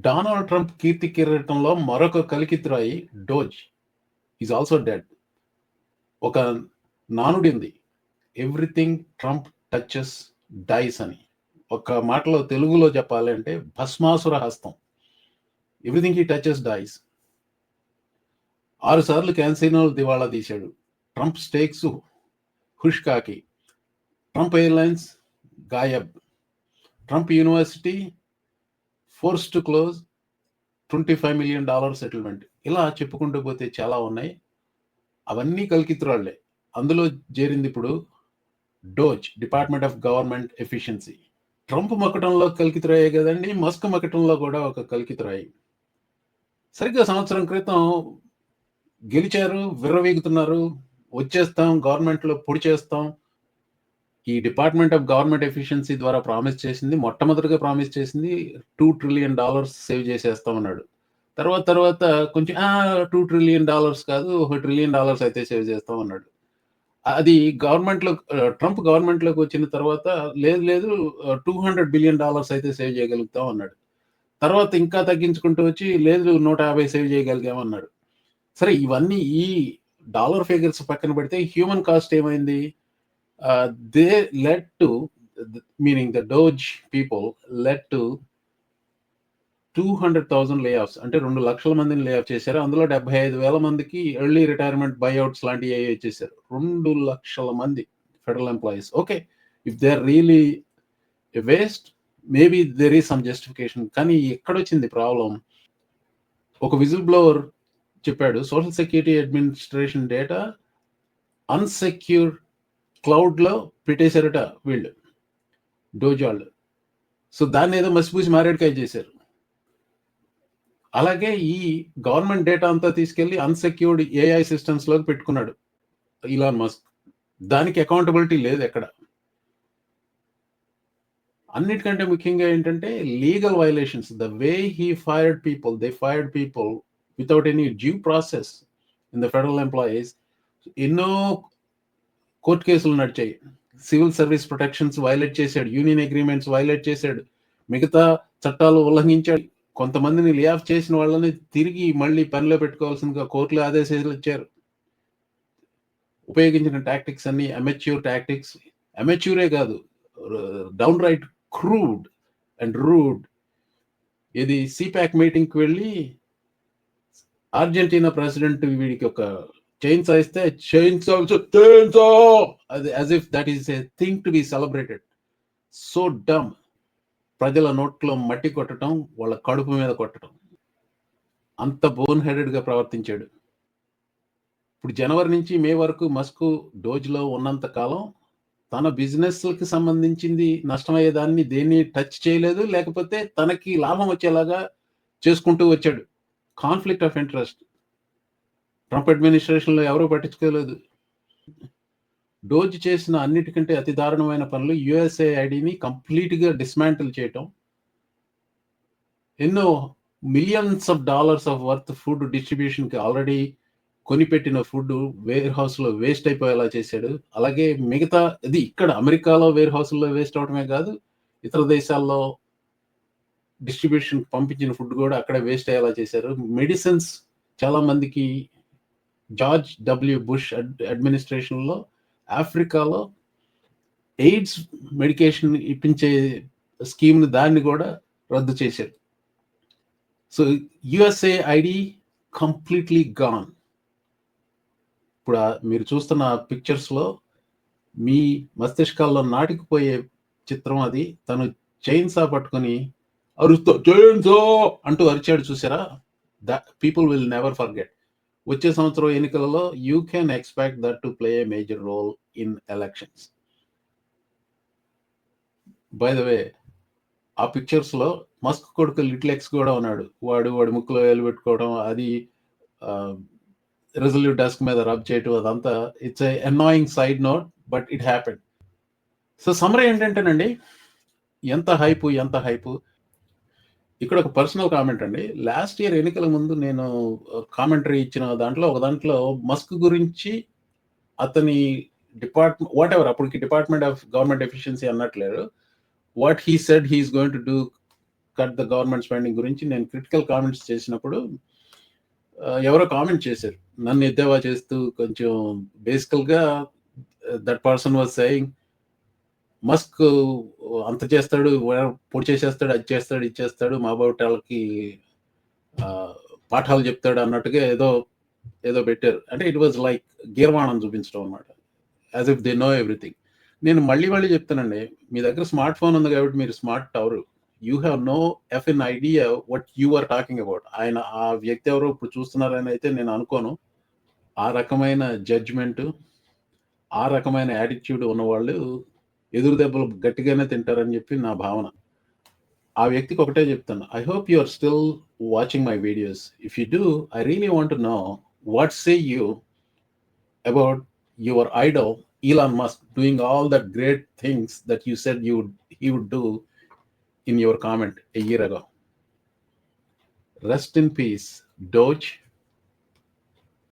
Donald Trump కీర్తి కిరీటంలో మరొక కలికిత్రాయి డోజ్. ఈజ్ ఆల్సో డెడ్ ఒక నానుడి ఉంది ఎవ్రీథింగ్ ట్రంప్ టచెస్ డైస్ అని. ఒక మాటలో తెలుగులో చెప్పాలి అంటే భస్మాసుర హస్తం. ఎవ్రీథింగ్ హీ టచెస్ డైస్ ఆరుసార్లు క్యాన్సినోలు దివాళా తీశాడు. ట్రంప్ స్టేక్స్ హుష్కాకి. Trump airlines గాయబ్. Trump university force to close twenty five million dollar settlement ఇలా చెప్పుకుంటూ పోతే చాలా ఉన్నాయి. అవన్నీ కలికితురాళ్ళే అందులో చేరింది ఇప్పుడు DOGE department of government efficiency Trump మకటంలో కలికితురాయే కదండి మస్క్ మకటంలో కూడా ఒక కలికితురాయి సరిగ్గా సంవత్సరం క్రితం గెలిచారు విర్రవీగుతున్నారు వచ్చేస్తాం గవర్నమెంట్లో పొడి చేస్తాం ఈ డిపార్ట్మెంట్ ఆఫ్ గవర్నమెంట్ ఎఫిషియన్సీ ద్వారా ప్రామిస్ చేసింది మొట్టమొదటిగా ప్రామిస్ చేసింది టూ ట్రిలియన్ డాలర్స్ సేవ్ చేసేస్తామన్నాడు తర్వాత తర్వాత కొంచెం టూ ట్రిలియన్ డాలర్స్ కాదు ఒక ట్రిలియన్ డాలర్స్ అయితే సేవ్ చేస్తామన్నాడు అది గవర్నమెంట్లో ట్రంప్ గవర్నమెంట్లోకి వచ్చిన తర్వాత లేదు లేదు టూ హండ్రెడ్ బిలియన్ డాలర్స్ అయితే సేవ్ చేయగలుగుతాం అన్నాడు. తర్వాత ఇంకా తగ్గించుకుంటూ వచ్చి లేదు నూట యాభై సేవ్ చేయగలిగామన్నాడు సరే ఇవన్నీ ఈ డాలర్ ఫిగర్స్ పక్కన పెడితే హ్యూమన్ కాస్ట్ ఏమైంది? They let to meaning the DOGE people let to two hundred thousand layoffs అంటే రెండు లక్షల మందిని లే ఆఫ్ చేశారు. అందులో డెబ్బై ఐదు వేల మందికి ఎర్లీ రిటైర్మెంట్ బైఅవుట్స్ లాంటివి ఏ చేశారు. రెండు లక్షల మంది federal employees okay if they are really waste maybe there is some justification కానీ ఎక్కడొచ్చింది ప్రాబ్లం ఒక విజిల్ బ్లోవర్ చెప్పాడు social security administration data unsecure క్లౌడ్లో పెట్టేశారట వీళ్ళు. డోజ్ సో దాన్ని ఏదో మసిపూసి మారేడుకాయ చేశారు. అలాగే ఈ గవర్నమెంట్ డేటా అంతా తీసుకెళ్ళి అన్సెక్యూర్డ్ ఏఐ సిస్టమ్స్లోకి పెట్టుకున్నాడు ఇలాన్ మస్క్. దానికి అకౌంటబిలిటీ లేదు ఎక్కడ. అన్నిటికంటే ముఖ్యంగా ఏంటంటే legal violations. The way he fired people they fired people without any due process in the federal employees. ఎన్నో కోర్టు కేసులు నడిచాయి సివిల్ సర్వీస్ ప్రొటెక్షన్స్ వైలేట్ చేశాడు యూనియన్ అగ్రిమెంట్స్ వైలేట్ చేశాడు మిగతా చట్టాలు ఉల్లంఘించాడు కొంతమందిని లే ఆఫ్ చేసిన వాళ్ళని తిరిగి మళ్ళీ పనిలో పెట్టుకోవాల్సిందిగా కోర్టులు ఆదేశాలు ఇచ్చారు ఉపయోగించిన టాక్టిక్స్ అన్ని అమెచ్యూర్ టాక్టిక్స్ అమెచ్యూరే కాదు down right crude and rude ఇది సిపాక్ మీటింగ్కి వెళ్ళి అర్జెంటీనా ప్రెసిడెంట్ వీడికి ఒక చైన్ ఇస్తే చైన్స్ చైన్స్ అది as if that is a thing to be celebrated so dumb ప్రజల నోట్లో మట్టి కొట్టడం వాళ్ళ కడుపు మీద కొట్టడం అంత బోన్ హెడెడ్గా ప్రవర్తించాడు. ఇప్పుడు జనవరి నుంచి మే వరకు మస్కు డోజ్లో ఉన్నంత కాలం తన బిజినెస్కి సంబంధించింది నష్టమయ్యేదాన్ని దేన్ని టచ్ చేయలేదు లేకపోతే తనకి లాభం వచ్చేలాగా చేసుకుంటూ వచ్చాడు. Conflict of interest. ట్రంప్ అడ్మినిస్ట్రేషన్లో ఎవరూ పట్టించుకోలేదు. డోజ్ చేసిన అన్నిటికంటే అతి దారుణమైన పనులు యుఎస్ఏ ఐడిని కంప్లీట్గా డిస్మాంటిల్ చేయటం. ఎన్నో millions of dollars of worth food డిస్ట్రిబ్యూషన్కి already కొనిపెట్టిన ఫుడ్ వేర్ హౌస్లో వేస్ట్ అయిపోయేలా చేశాడు. అలాగే మిగతా ఇది ఇక్కడ అమెరికాలో వేర్ హౌస్లో వేస్ట్ అవడమే కాదు ఇతర దేశాల్లో డిస్ట్రిబ్యూషన్ పంపించిన ఫుడ్ కూడా అక్కడ వేస్ట్ అయ్యేలా చేశారు. మెడిసిన్స్ చాలామందికి జార్జ్ డబ్ల్యూ బుష్ అడ్మినిస్ట్రేషన్లో ఆఫ్రికాలో ఎయిడ్స్ మెడికేషన్ ఇప్పించే స్కీమ్ని దాన్ని కూడా రద్దు చేశారు. So USAID completely gone. ఇప్పుడు మీరు చూస్తున్న పిక్చర్స్లో మీ మస్తిష్కాల్లో నాటికిపోయే చిత్రం అది. తను చైన్సా పట్టుకొని అరుస్తో చైన్సా అంటూ అరిచాడు చూసారా? The people will never forget. వచ్చే సంవత్సరం ఎన్నికలలో you can expect that to play a major role in elections by the way ఆ పిక్చర్స్లో మస్క్ కొడుకు లిటిల్ ఎక్స్ కూడా ఉన్నాడు. వాడు వాడి ముక్కులో వేలు పెట్టుకోవడం అది రిజల్యూ డెస్క్ మీద రబ్ చేయటం అదంతా it's a annoying side note but it happen so summary ఏంటంటేనండి ఎంత హైపు ఎంత హైపు ఇక్కడ ఒక పర్సనల్ కామెంట్ అండి. లాస్ట్ ఇయర్ ఎన్నికల ముందు నేను కామెంటరీ ఇచ్చిన దాంట్లో ఒక దాంట్లో మస్క్ గురించి అతని డిపార్ట్మెంట్ వాట్ ఎవర్ అప్పటికి department of government efficiency అన్నట్లేరు. What he said he is going to do cut the government spending గురించి నేను క్రిటికల్ కామెంట్స్ చేసినప్పుడు ఎవరో కామెంట్ చేశారు. నన్ను ఎద్దేవా చేస్తూ కొంచెం బేసికల్గా that person was saying Musk అంత చేస్తాడు పొడి చేసేస్తాడు అది చేస్తాడు ఇది చేస్తాడు మా బాబు వాళ్ళకి పాఠాలు చెప్తాడు అన్నట్టుగా ఏదో ఏదో పెట్టారు. అంటే ఇట్ వాజ్ లైక్ గీర్వాణం చూపించడం అనమాట as if they know everything నేను మళ్ళీ మళ్ళీ చెప్తానండి మీ దగ్గర స్మార్ట్ ఫోన్ ఉంది కాబట్టి మీరు smart hour you have no effing idea what you are talking about ఆయన ఆ వ్యక్తి ఎవరో ఇప్పుడు చూస్తున్నారని అయితే నేను అనుకోను. ఆ రకమైన జడ్జ్మెంట్ ఆ రకమైన యాటిట్యూడ్ ఉన్నవాళ్ళు ఎదురు దెబ్బలు గట్టిగానే తింటారని చెప్పి నా భావన ఆ వ్యక్తికి ఒకటే చెప్తాను I hope you are still watching my videos if you do I really want know what say you about your idol Elon Musk doing all that great things that you said you would, he would do in your comment a year ago. Rest in peace, Doge.